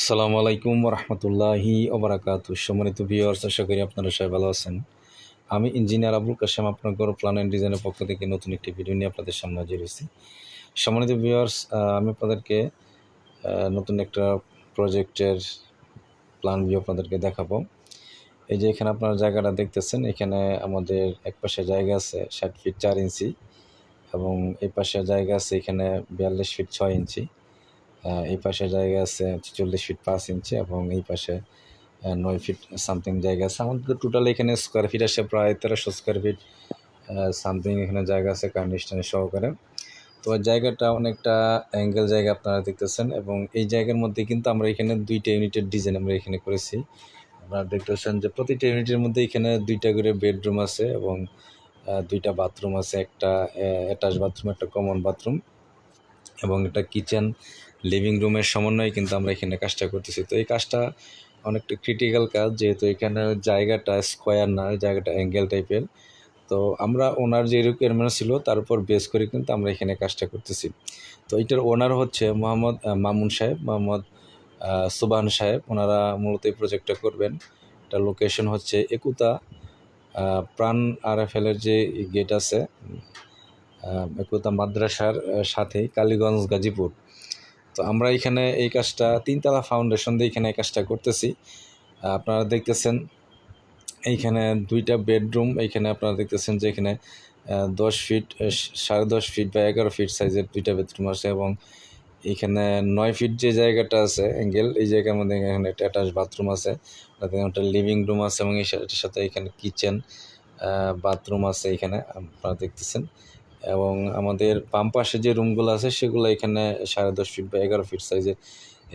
আসসালামু আলাইকুম রহমতুল্লাহি ওবরাকাত সম্মানিত ভিউয়ার্স আশা করি আপনারা সবাই ভালো আছেন। আমি ইঞ্জিনিয়ার আবুল কাশেম আপনার গৌরব প্ল্যান অ্যান্ড ডিজাইনের পক্ষ থেকে নতুন একটি ভিডিও নিয়ে আপনাদের সামনে হাজির হয়েছি। সম্মানিত ভিউয়ার্স আমি আপনাদেরকে নতুন একটা প্রজেক্টের প্ল্যান ভিউ আপনাদেরকে দেখাবো। এই যে এখানে আপনারা জায়গাটা দেখতেছেন, এখানে আমাদের এক পাশে জায়গা আছে ষাট ফিট চার ইঞ্চি এবং এই পাশে জায়গা আছে এখানে বিয়াল্লিশ ফিট ছয় ইঞ্চি এই পাশে জায়গা আছে চল্লিশ ফিট পাঁচ ইঞ্চি এবং এই পাশে নয় ফিট সামথিং জায়গা আছে। আমাদের টোটাল এখানে স্কোয়ার ফিট আসে প্রায় তেরোশো স্কোয়ার ফিট সামথিং এখানে জায়গা আছে কার্নিস্টানের সহকারে। তো জায়গাটা অনেকটা অ্যাঙ্গেল জায়গা আপনারা দেখতেছেন, এবং এই জায়গার মধ্যে কিন্তু আমরা এখানে দুইটা ইউনিটের ডিজাইন আমরা এখানে করেছি। আপনারা দেখতেছেন যে প্রতিটা ইউনিটের মধ্যে এখানে দুইটা করে বেডরুম আছে, এবং দুইটা বাথরুম আছে, একটা অ্যাটাচ বাথরুম একটা কমন বাথরুম এবং এটা কিচেন লিভিং রুমের সমন্বয়ে কিন্তু আমরা এখানে কাজটা করতেছি। তো এই কাজটা অনেকটা ক্রিটিক্যাল কাজ, যেহেতু এখানে জায়গাটা স্কোয়ার না, জায়গাটা অ্যাঙ্গেল টাইপের তো আমরা ওনার যে রিকোয়ারমেন্ট ছিল, তার উপর বেস করে কিন্তু আমরা এখানে কাজটা করতেছি। তো এটার ওনার হচ্ছে মোহাম্মদ মামুন সাহেব, মোহাম্মদ সুবান সাহেব। ওনারা মূলত এই প্রজেক্টটা করবেন। এটা লোকেশন হচ্ছে একুতা প্রাণ আর এফ এলের যে গেট আছে একুতা মাদ্রাসার সাথেই কালীগঞ্জ গাজীপুর। তো আমরা এখানে এই কাজটা তিনতলা ফাউন্ডেশন দিয়ে এখানে এই কাজটা করতেছি। আপনারা দেখতেছেন এইখানে দুইটা বেডরুম এইখানে আপনারা দেখতেছেন যে এখানে দশ ফিট সাড়ে দশ ফিট বা এগারো ফিট সাইজের দুইটা বেডরুম আছে এবং এখানে নয় ফিট যে জায়গাটা আছে অ্যাঙ্গেল এই জায়গার মধ্যে এখানে একটা অ্যাটাচ বাথরুম আছে একটা লিভিং রুম আছে এবং এই সাথে এখানে কিচেন বাথরুম আছে এখানে, আপনারা দেখতেছেন। এবং আমাদের বাম পাশে যে রুমগুলো আছে, সেগুলো এখানে সাড়ে দশ ফিট বা এগারো ফিট সাইজে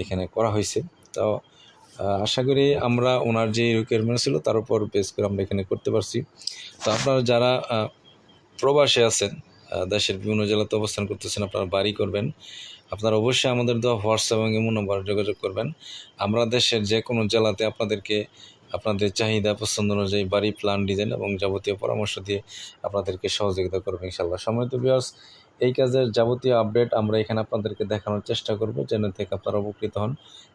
এখানে করা হয়েছে। তো আশা করি আমরা ওনার যে রিকোয়ারমেন্ট ছিল, তার উপর বেস করে আমরা এখানে করতে পারছি। তো আপনারা যারা প্রবাসে আছেন দেশের বিভিন্ন জেলাতে অবস্থান করতেছেন, আপনারা বাড়ি করবেন। আপনারা অবশ্যই আমাদের দেওয়া হোয়াটসঅ্যাপ এবং ইমো নম্বর যোগাযোগ করবেন। আমরা দেশের যে কোনো জেলাতে আপনাদেরকে আপনাদের চাহিদা পছন্দ অনুযায়ী বাড়ি প্ল্যান ডিজাইন এবং যাবতীয় পরামর্শ দিয়ে আপনাদেরকে সহযোগিতা করব ইনশাল্লাহ সময় তো বিয়ার্স এই কাজের যাবতীয় আপডেট আমরা এখানে আপনাদেরকে দেখানোর চেষ্টা করব, যেন থেকে আপনারা উপকৃত হন।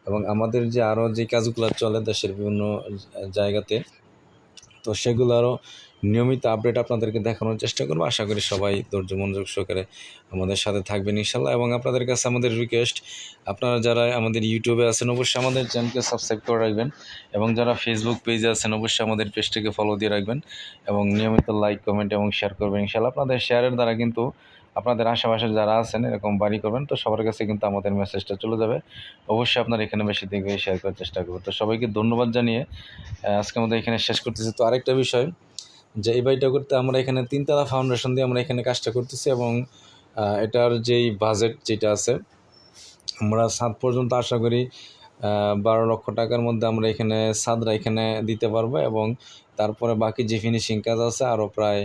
এবং আমাদের যে আরও যে কাজগুলো চলে দেশের বিভিন্ন জায়গাতে তো সেগুলো আরও নিয়মিত আপডেট আপনাদেরকে দেখানোর চেষ্টা করব। আশা করি সবাই ধৈর্য, মনোযোগ সহকারে আমাদের সাথে থাকবেন ইনশাল্লাহ এবং আপনাদের কাছে আমাদের রিকোয়েস্ট আপনারা যারা আমাদের ইউটিউবে আছেন, অবশ্যই আমাদের চ্যানেলকে সাবস্ক্রাইব করে রাখবেন। এবং যারা ফেসবুক পেজে আছেন, অবশ্যই আমাদের পেজটিকে ফলো দিয়ে রাখবেন। এবং নিয়মিত লাইক কমেন্ট এবং শেয়ার করবেন ইনশাল্লাহ আপনাদের শেয়ারের দ্বারা কিন্তু আপনাদের আশেপাশে যারা আছেন, এরকম বাড়ি করবেন, তো সবার কাছে কিন্তু আমাদের মেসেজটা চলে যাবে। অবশ্যই আপনারা এখানে বেশি দেখবে শেয়ার করার চেষ্টা করবেন তো সবাইকে ধন্যবাদ জানিয়ে আজকে আমাদের এখানে শেষ করতেছি। তো আরেকটা বিষয়, যে এই বাড়িটা করতে আমরা এখানে তিনতলা ফাউন্ডেশন দিয়ে আমরা এখানে কাজটা করতেছি এবং এটার যেই বাজেট যেটা আছে, আমরা সাত পর্যন্ত আশা করি বারো লক্ষ টাকার মধ্যে আমরা এখানে সাদরা এখানে দিতে পারব এবং তারপরে বাকি যে ফিনিশিং কাজ আছে আরও প্রায়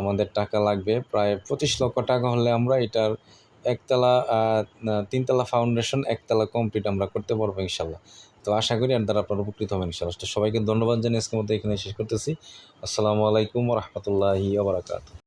আমাদের টাকা লাগবে। প্রায় পঁচিশ লক্ষ টাকা হলে আমরা এটার একতলা তিনতলা ফাউন্ডেশন একতলা কমপ্লিট আমরা করতে পারব ইনশাল্লাহ। তো আশা করি আর দ্বারা আপনারা উপকৃত হবেন ইনশাল্লাহ। তো সবাইকে ধন্যবাদ জানিয়ে আজকের মধ্যে এখানে শেষ করতেছি। আসসালামু আলাইকুম রহমতুল্লাহি আবরাকাত